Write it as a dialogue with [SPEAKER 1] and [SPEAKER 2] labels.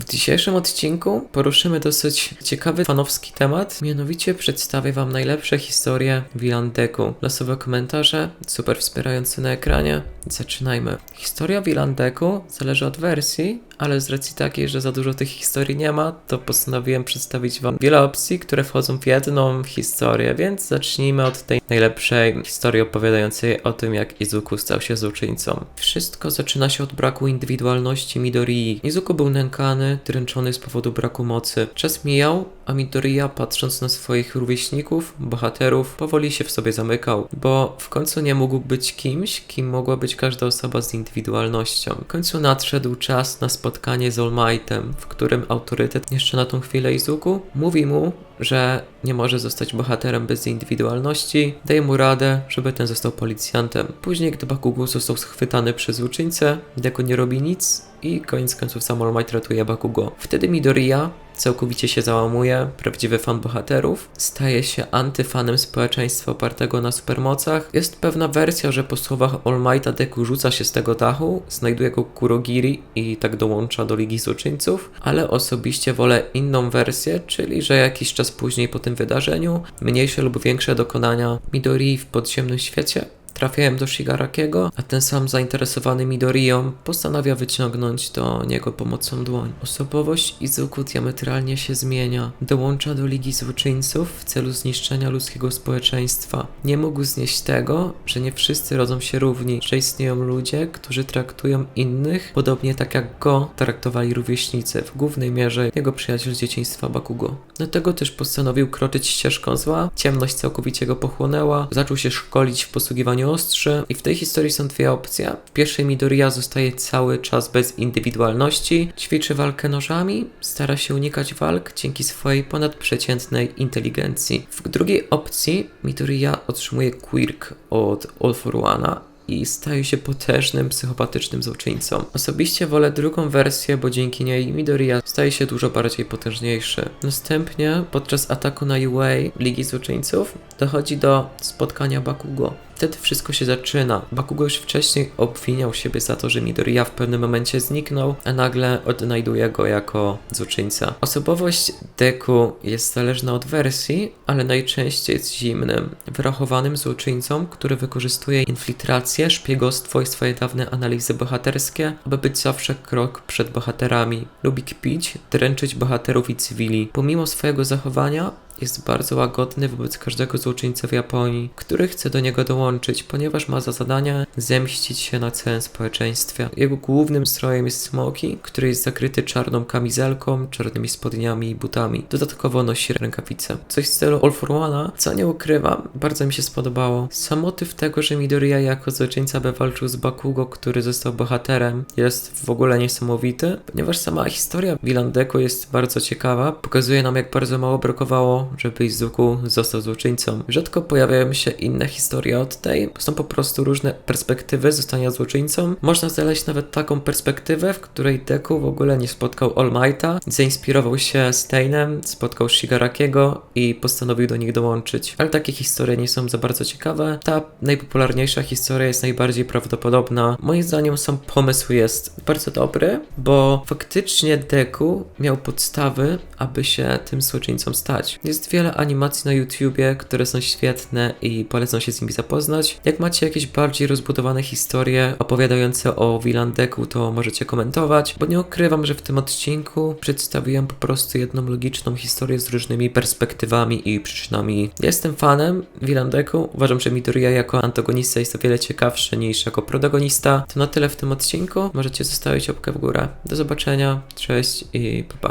[SPEAKER 1] W dzisiejszym odcinku poruszymy dosyć ciekawy fanowski temat, mianowicie przedstawię Wam najlepsze historie Wilandeku. Losowe komentarze, super wspierające na ekranie. Zaczynajmy. Historia Wilandeku zależy od wersji, ale z racji takiej, że za dużo tych historii nie ma, to postanowiłem przedstawić Wam wiele opcji, które wchodzą w jedną historię, więc zacznijmy od tej najlepszej historii opowiadającej o tym, jak Izuku stał się złoczyńcą. Wszystko zaczyna się od braku indywidualności Midorii. Izuku był nękany, dręczony z powodu braku mocy. Czas mijał, a Midoriya, patrząc na swoich rówieśników, bohaterów, powoli się w sobie zamykał, bo w końcu nie mógł być kimś, kim mogła być każda osoba z indywidualnością. W końcu nadszedł czas na spotkanie z All Mightem, w którym autorytet jeszcze na tą chwilę Izuku mówi mu, że nie może zostać bohaterem bez indywidualności, daje mu radę, żeby ten został policjantem. Później, gdy Bakugo został schwytany przez złoczyńcę, Deku nie robi nic i koniec końców sam All Might ratuje Bakugo. Wtedy Midoriya całkowicie się załamuje, prawdziwy fan bohaterów, staje się antyfanem społeczeństwa opartego na supermocach. Jest pewna wersja, że po słowach All Mighta Deku rzuca się z tego dachu, znajduje go Kurogiri i tak dołącza do Ligi Złoczyńców, ale osobiście wolę inną wersję, czyli że jakiś czas później po tym wydarzeniu, mniejsze lub większe dokonania Midori w podziemnym świecie trafiają do Shigarakiego, a ten sam zainteresowany Midoriyą postanawia wyciągnąć do niego pomocą dłoń. Osobowość Izuku diametralnie się zmienia. Dołącza do Ligi Złoczyńców w celu zniszczenia ludzkiego społeczeństwa. Nie mógł znieść tego, że nie wszyscy rodzą się równi, że istnieją ludzie, którzy traktują innych podobnie tak jak go traktowali rówieśnicy, w głównej mierze jego przyjaciel z dzieciństwa Bakugo. Dlatego też postanowił kroczyć ścieżką zła, ciemność całkowicie go pochłonęła, zaczął się szkolić w posługiwaniu i w tej historii są dwie opcje. W pierwszej Midoriya zostaje cały czas bez indywidualności, ćwiczy walkę nożami, stara się unikać walk dzięki swojej ponadprzeciętnej inteligencji. W drugiej opcji Midoriya otrzymuje quirk od All for One'a i staje się potężnym, psychopatycznym złoczyńcą. Osobiście wolę drugą wersję, bo dzięki niej Midoriya staje się dużo bardziej potężniejszy. Następnie, podczas ataku na UA Ligi Złoczyńców, dochodzi do spotkania Bakugo. Wtedy wszystko się zaczyna. Bakugo już wcześniej obwiniał siebie za to, że Midoriya w pewnym momencie zniknął, a nagle odnajduje go jako złoczyńca. Osobowość Deku jest zależna od wersji, ale najczęściej jest zimnym, wyrachowanym złoczyńcą, który wykorzystuje infiltrację, szpiegostwo i swoje dawne analizy bohaterskie, aby być zawsze krok przed bohaterami. Lubi kpić, dręczyć bohaterów i cywili. Pomimo swojego zachowania, jest bardzo łagodny wobec każdego złoczyńca w Japonii, który chce do niego dołączyć, ponieważ ma za zadanie zemścić się na całym społeczeństwie. Jego głównym strojem jest Smoki, który jest zakryty czarną kamizelką, czarnymi spodniami i butami. Dodatkowo nosi rękawice. Coś w stylu All for One'a, co nie ukrywam, bardzo mi się spodobało. Sam motyw tego, że Midoriya jako złoczyńca by walczył z Bakugo, który został bohaterem, jest w ogóle niesamowity, ponieważ sama historia Wilandeku jest bardzo ciekawa. Pokazuje nam, jak bardzo mało brakowało żeby Izuku został złoczyńcą. Rzadko pojawiają się inne historie od tej, są po prostu różne perspektywy zostania złoczyńcą. Można znaleźć nawet taką perspektywę, w której Deku w ogóle nie spotkał All Mighta, zainspirował się Steinem, spotkał Shigarakiego i postanowił do nich dołączyć. Ale takie historie nie są za bardzo ciekawe. Ta najpopularniejsza historia jest najbardziej prawdopodobna. Moim zdaniem sam pomysł jest bardzo dobry, bo faktycznie Deku miał podstawy, aby się tym złoczyńcą stać. Jest wiele animacji na YouTubie, które są świetne i polecam się z nimi zapoznać. Jak macie jakieś bardziej rozbudowane historie opowiadające o Wilandeku, to możecie komentować, bo nie ukrywam, że w tym odcinku przedstawiłem po prostu jedną logiczną historię z różnymi perspektywami i przyczynami. Jestem fanem Wilandeku, uważam, że Midoriya jako antagonista jest o wiele ciekawszy niż jako protagonista. To na tyle w tym odcinku, możecie zostawić łapkę w górę. Do zobaczenia, cześć i pa pa.